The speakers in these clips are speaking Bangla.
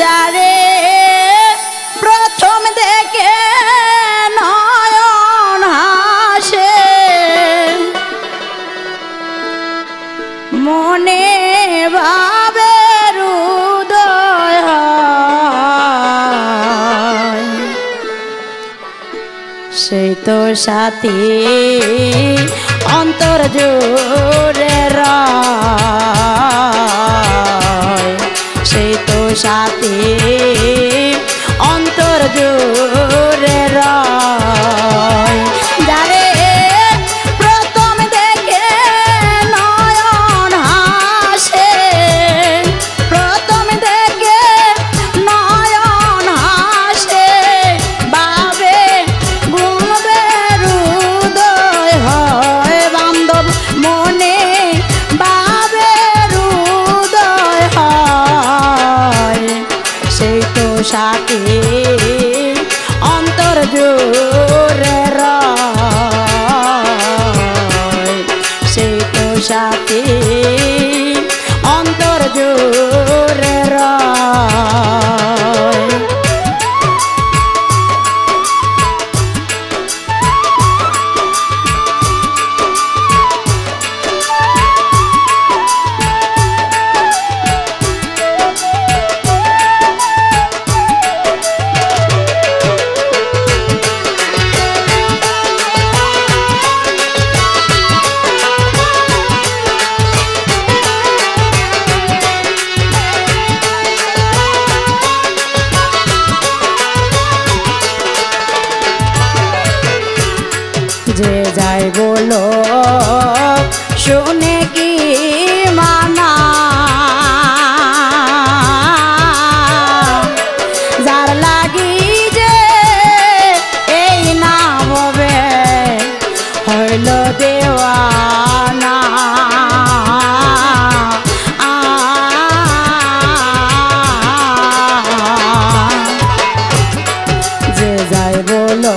যারে প্রথম দেখে নয়ন হাসে মনে ভাবের উদয় হয়। তো সাথী অন্তর জোরে রয়। sakit. Antar jure roy situ sakit. যাই বলো, শুনে কি মানা? যার লাগি যে এই না হবে, হইল দেওয়ানা। যে যাই বলো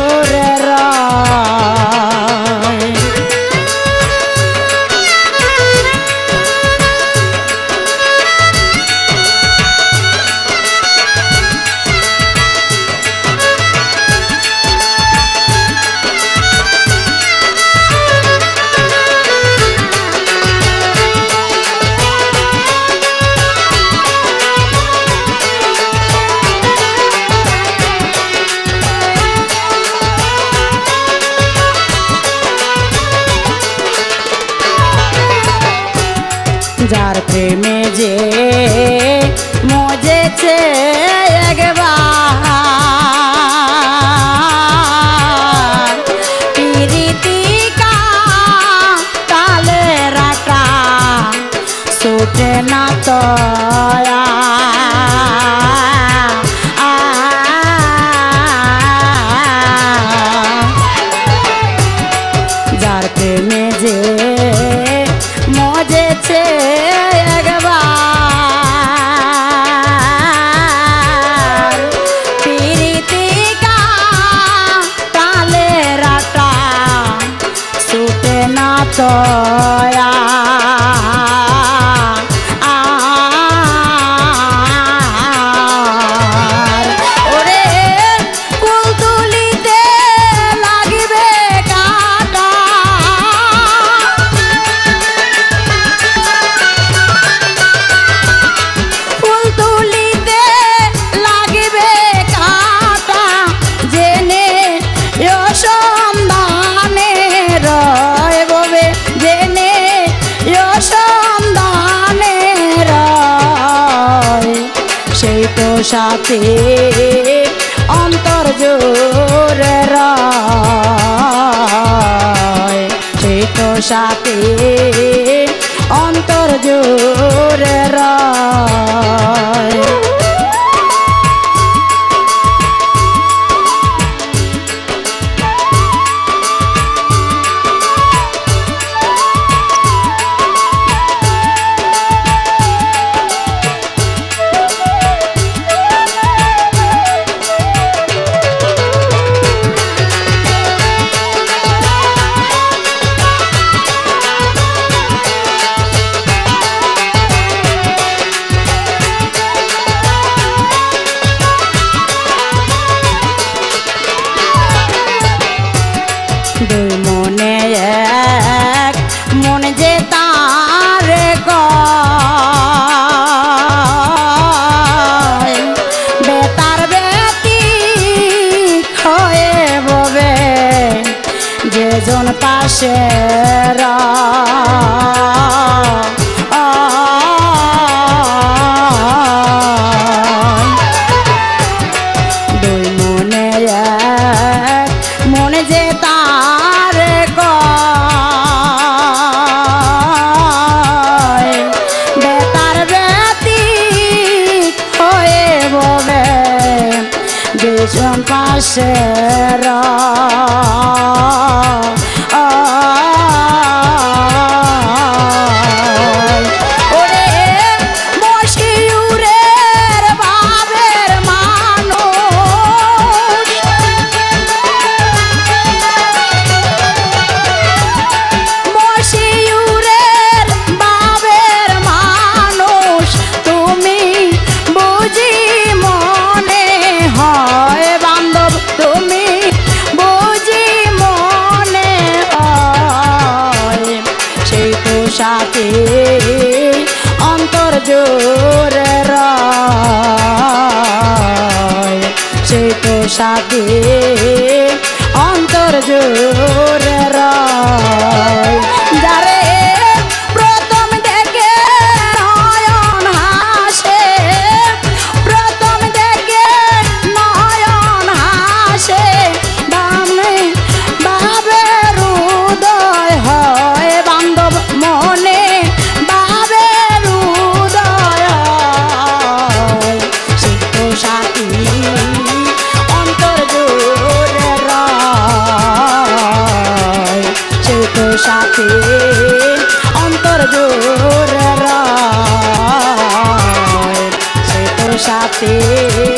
প্রেমে যে মজেছে একবার। পিরিতিকা তালে রাটা সুটে না তয়া। যার প্রেমে যে মজেছে একবার পিরিতিকা তালে সাথে অন্তর জোরে সাথে অন্তর জোর সেরা দুই মনে মনে যে তার বেতার ব্যতি হয়ে বলে দুজন পাশেরা Oh. saber সাথে অন্তর জোর সে তো সাথে